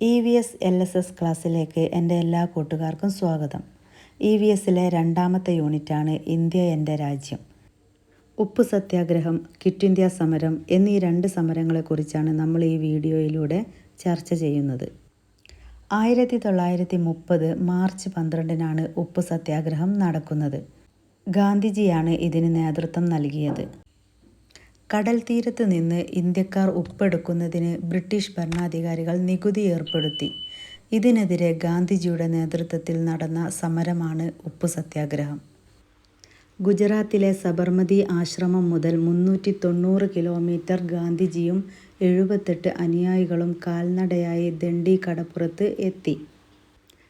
E V S L S S ക്ലാസ്സിലേക്ക് എന്റെ എല്ലാ കൂട്ടുകാർക്കും സ്വാഗതം. ഇ വി എസിലെ രണ്ടാമത്തെ യൂണിറ്റാണ് ഇന്ത്യ എന്റെ രാജ്യം. ഉപ്പ് സത്യാഗ്രഹം കിറ്റ് ഇന്ത്യ സമരം എന്നീ രണ്ട് സമരങ്ങളെക്കുറിച്ചാണ് നമ്മൾ ഈ വീഡിയോയിലൂടെ ചർച്ച ചെയ്യുന്നത്. ആയിരത്തി തൊള്ളായിരത്തി മുപ്പത് മാർച്ച് പന്ത്രണ്ടിനാണ് ഉപ്പ് സത്യാഗ്രഹം നടക്കുന്നത്. ഗാന്ധിജിയാണ് ഇതിന് നേതൃത്വം നൽകിയത്. കടൽ തീരത്ത് നിന്ന് ഇന്ത്യക്കാർ ഉപ്പെടുക്കുന്നതിന് ബ്രിട്ടീഷ് ഭരണാധികാരികൾ നികുതി ഏർപ്പെടുത്തി. ഇതിനെതിരെ ഗാന്ധിജിയുടെ നേതൃത്വത്തിൽ നടന്ന സമരമാണ് ഉപ്പു സത്യാഗ്രഹം. ഗുജറാത്തിലെ സബർമതി ആശ്രമം മുതൽ മുന്നൂറ്റി തൊണ്ണൂറ് കിലോമീറ്റർ ഗാന്ധിജിയും എഴുപത്തെട്ട് അനുയായികളും കാൽനടയായി ദണ്ഡി കടപ്പുറത്ത് എത്തി.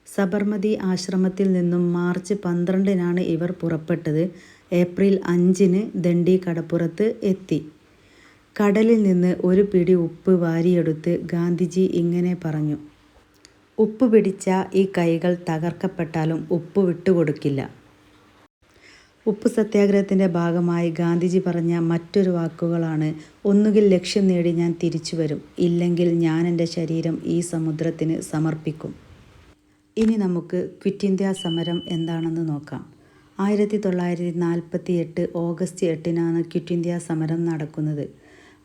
സബർമതി ആശ്രമത്തിൽ നിന്നും മാർച്ച് പന്ത്രണ്ടിനാണ് ഇവർ പുറപ്പെട്ടത്. ഏപ്രിൽ അഞ്ചിന് ദണ്ഡി കടപ്പുറത്ത് എത്തി. കടലിൽ നിന്ന് ഒരു പിടി ഉപ്പ് വാരിയെടുത്ത് ഗാന്ധിജി ഇങ്ങനെ പറഞ്ഞു. ഉപ്പ് പിടിച്ച ഈ കൈകൾ തകർക്കപ്പെട്ടാലും ഉപ്പ് വിട്ടുകൊടുക്കില്ല ഉപ്പ് സത്യാഗ്രഹത്തിന്റെ ഭാഗമായി ഗാന്ധിജി പറഞ്ഞ മറ്റൊരു വാക്കുകളാണ് ഒന്നുകിൽ ലക്ഷ്യം നേടി ഞാൻ തിരിച്ചു വരും. ഇല്ലെങ്കിൽ ഞാൻ എന്റെ ശരീരം ഈ സമുദ്രത്തിന് സമർപ്പിക്കും ഇനി നമുക്ക് ക്വിറ്റ് ഇന്ത്യ സമരം എന്താണെന്ന് നോക്കാം. ആയിരത്തി തൊള്ളായിരത്തി നാൽപ്പത്തി എട്ട് ഓഗസ്റ്റ് എട്ടിനാണ് ക്വിറ്റ് ഇന്ത്യ സമരം നടക്കുന്നത്.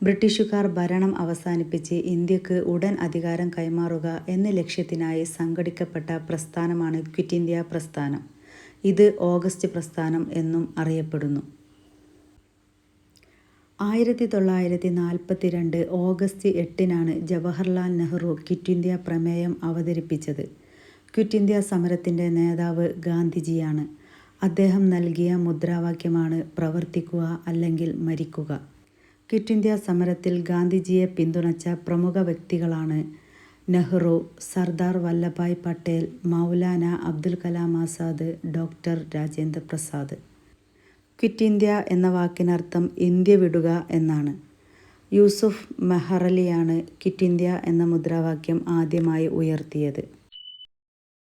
ബ്രിട്ടീഷുകാർ ഭരണം അവസാനിപ്പിച്ച് ഇന്ത്യയ്ക്ക് ഉടൻ അധികാരം കൈമാറുക എന്ന ലക്ഷ്യത്തിനായി സംഘടിക്കപ്പെട്ട പ്രസ്ഥാനമാണ് ക്വിറ്റ് ഇന്ത്യ പ്രസ്ഥാനം. ഇത് ഓഗസ്റ്റ് പ്രസ്ഥാനം എന്നും അറിയപ്പെടുന്നു. ആയിരത്തി തൊള്ളായിരത്തി നാൽപ്പത്തി രണ്ട് ഓഗസ്റ്റ് എട്ടിനാണ് ജവഹർലാൽ നെഹ്റു ക്വിറ്റ് ഇന്ത്യ പ്രമേയം അവതരിപ്പിച്ചത്. ക്വിറ്റ് ഇന്ത്യ സമരത്തിന്റെ നേതാവ് ഗാന്ധിജിയാണ്. അദ്ദേഹം നൽകിയ മുദ്രാവാക്യമാണ് പ്രവർത്തിക്കുക അല്ലെങ്കിൽ മരിക്കുക. ക്വിറ്റ് ഇന്ത്യ സമരത്തിൽ ഗാന്ധിജിയെ പിന്തുണച്ച പ്രമുഖ വ്യക്തികളാണ് Nehru Sardar Vallabhbhai Patel Maulana Abdul Kalam Azad doctor Rajendra Prasad. Quit India എന്ന വാക്കിനർത്ഥം ഇന്ത്യ വിടുക എന്നാണ്. യൂസുഫ് മെഹറലിയാണ് ക്വിറ്റ് ഇന്ത്യ എന്ന മുദ്രാവാക്യം ആദ്യമായി ഉയർത്തിയത്.